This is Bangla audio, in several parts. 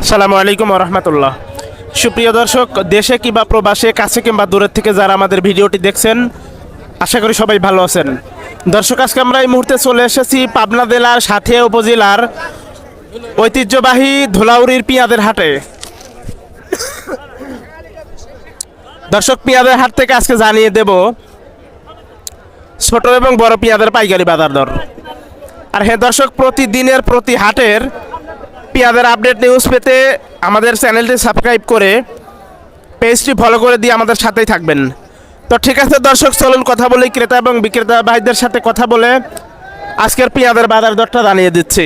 আসসালামু আলাইকুম রহমতুল্লাহ। সুপ্রিয় দর্শক, দেশে কিংবা প্রবাসে, কাছে কিংবা দূরের থেকে যারা আমাদের ভিডিওটি দেখছেন, আশা করি সবাই ভালো আছেন। দর্শক, আজকে আমরা এই মুহূর্তে চলে এসেছি পাবনা জেলার সাথিয়া উপজেলার ঐতিহ্যবাহী ধুলাউড়ির পিঁয়াদের হাটে। দর্শক, পেঁয়াজের হাট থেকে আজকে জানিয়ে দেব ছোট এবং বড় পেঁয়াজের পাইকারি বাজার দর। আর হ্যাঁ দর্শক, প্রতিদিনের প্রতি হাটের পেঁয়াজের আপডেট নিউজ পেতে আমাদের চ্যানেলটি সাবস্ক্রাইব করে পেজটি ফলো করে দিয়ে আমাদের সাথেই থাকবেন। তো ঠিক আছে দর্শক চলুন কথা বলি ক্রেতা এবং বিক্রেতা ভাইদের সাথে কথা বলে আজকের পেঁয়াজের বাজার দরটা জানিয়ে দিচ্ছি।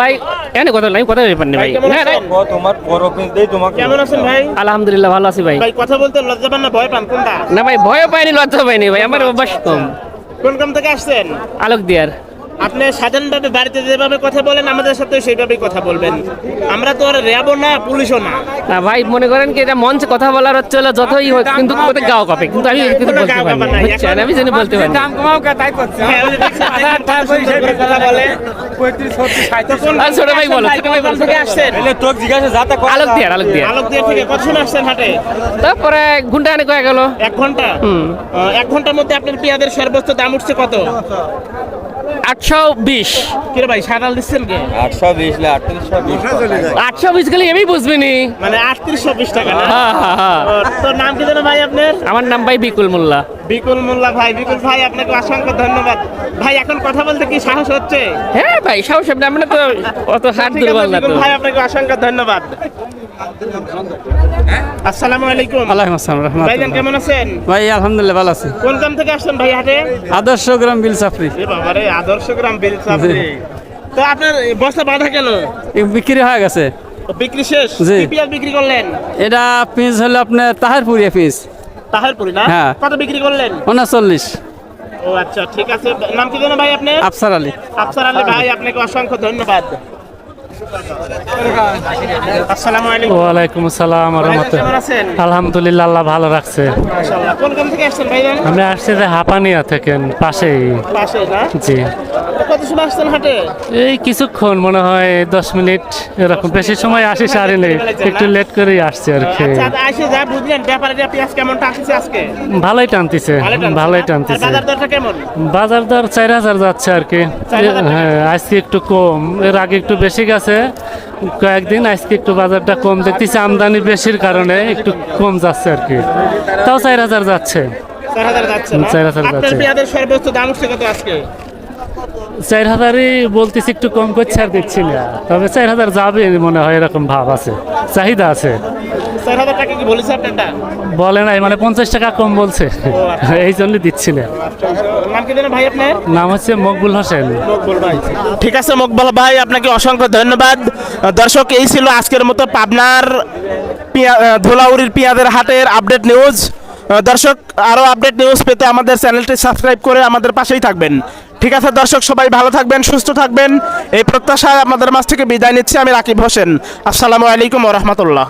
ভাই এনে কথা নাই কথা ব্যাপার নেই ভাই। ভাই কেমন না, না, আছেন? তোমার বড় দেই তোমাকে কেমন আছেন ভাই? আলহামদুলিল্লাহ ভালো আছি ভাই। ভাই কথা বলতে লজ্জা পান না ভয় পান কোনটা? না ভাই ভয়ও পাইনি লজ্জা পাইনি ভাই আমার অভ্যাস কম। কোন কাম থেকে আসছেন? আলোক দিয়ার আপনি সাধারণভাবে বাড়িতে যেভাবে কথা বলেন আমাদের সাথে সেইভাবেই কথা বলবেন। আমরা তো আর র্যাবও না পুলিশও না। না ভাই মনে করেন কি এটা মঞ্চে কথা বলার হচ্ছে হলো যতই হোক কিন্তু কোথাও গাও কাপে কিন্তু আমি কিন্তু কোনো বলতে গাও পারি নাই, বুঝছেন? আমি জানি বলতে পারি হ্যাঁ, ওই যে দেখছেন, দেখেন কত সুন্দর করে কথা বলে। তো ছোট ভাই বলো, ছোট ভাই বলো। থেকে আসছেন। তোক জিজ্ঞাসা যাতা আলোক দিয়ার আলোক দিয়ার আলোক দিয়ে থেকে কত সময় আসছেন হাটে? তারপরে ঘণ্টা অনেক হয়ে গেল। এক ঘণ্টা? আহ, এক ঘণ্টার মধ্যে আপনার পেঁয়াজের সর্বোচ্চ দাম উঠছে কত? আটশো বিশ। কিরে ভাই সাদাল দিচ্ছেন কে? আটশো বিশ লে আটত্রিশশো বিশ আটশো বিশ গেলে আমি বুঝবিনি মানে আটত্রিশশো বিশ টাকা না? হ্যাঁ হ্যাঁ হ্যাঁ। নাম কি জানো ভাই আপনার? আমার নাম ভাই বিকুল মোল্লা। বিকুল মোল্লা ভাই বিকুল ভাই আপনাকে অসংখ্য ধন্যবাদ। ভাই এখন কথা বলতে কি সাহস হচ্ছে? হ্যাঁ ভাই সাহস আপনি আমরা তো অত হাত দুর্বল না ভাই আপনাকে অসংখ্য ধন্যবাদ। আসসালামু আলাইকুম। আলাইকুম আসসালাম ভাইজান কেমন আছেন? ভাই আলহামদুলিল্লাহ ভালো আছি। কোন গ্রাম থেকে আসছেন ভাই হাটে? আদর্শ গ্রাম বিল সাফরি এ বাবা রে আদর্শ গ্রাম বিল চাপড়ি। তো আপনার বস্তা বাঁধা কেন? বিক্রি হয়ে গেছে। বিক্রি শেষ? জি। কি বিক্রি করলেন? এটা পিস হলো আপনার পিস তাহেরপুরি না? হ্যাঁ। কত বিক্রি করলেন? ও আচ্ছা ঠিক আছে। নাম কি জানো ভাই আপনি আফসার আলী। আফসার আলী ভাই আপনাকে অসংখ্য ধন্যবাদ। ওয়ালাইকুম আসসালাম আলহামদুলিল্লাহ আল্লাহ ভালো রাখছে। আমি আসছি যে হাপানিয়া থেকে পাশেই। জি। এই কিছুক্ষণ মনে হয় দশ মিনিট এরকম। বেশি সময় আসি সারি নেই। একটু লেট করেই আসছে আর কি। আচ্ছা আজকে? ভালোই টানতেছে ভালোই টানতেছে বাজার দর চার হাজার যাচ্ছে আর কি। হ্যাঁ আজকে একটু কম। এর আগে একটু বেশি গেছে কয়েকদিন আজকে একটু বাজারটা কম দেখতেছি আমদানি বেশির কারণে একটু কম যাচ্ছে আর কি। তাও চার হাজার যাচ্ছে। চার হাজার যাচ্ছে চার সর্বোচ্চ দাম কত আজকে? হাজারই বলতেছি একটু কম করছে আর দেখছি না। তবে চার হাজার যাবে মনে হয় এরকম ভাব আছে। চাহিদা আছে। বলে নাই মানে পঞ্চাশ টাকা কম বলছে। আচ্ছা। এই জন্য দিচ্ছি না। নাম কি জানেন ভাই আপনার? নাম হচ্ছে মকবুল হোসেন। মকবুল ভাই। ঠিক আছে মকবুল ভাই আপনাকে অসংখ্য ধন্যবাদ। দর্শক এই ছিল আজকের মতো পাবনার ধুলাউড়ির পেঁয়াজের হাটের আপডেট নিউজ। দর্শক আরও আপডেট নিউজ পেতে আমাদের চ্যানেলটি সাবস্ক্রাইব করে আমাদের পাশেই থাকবেন। ঠিক আছে দর্শক সবাই ভালো থাকবেন সুস্থ থাকবেন। এই প্রত্যাশায় আপনাদের মাছ থেকে বিদায় নিচ্ছি আমি রাকিব হোসেন। আসসালামু আলাইকুম রহমতুল্লাহ।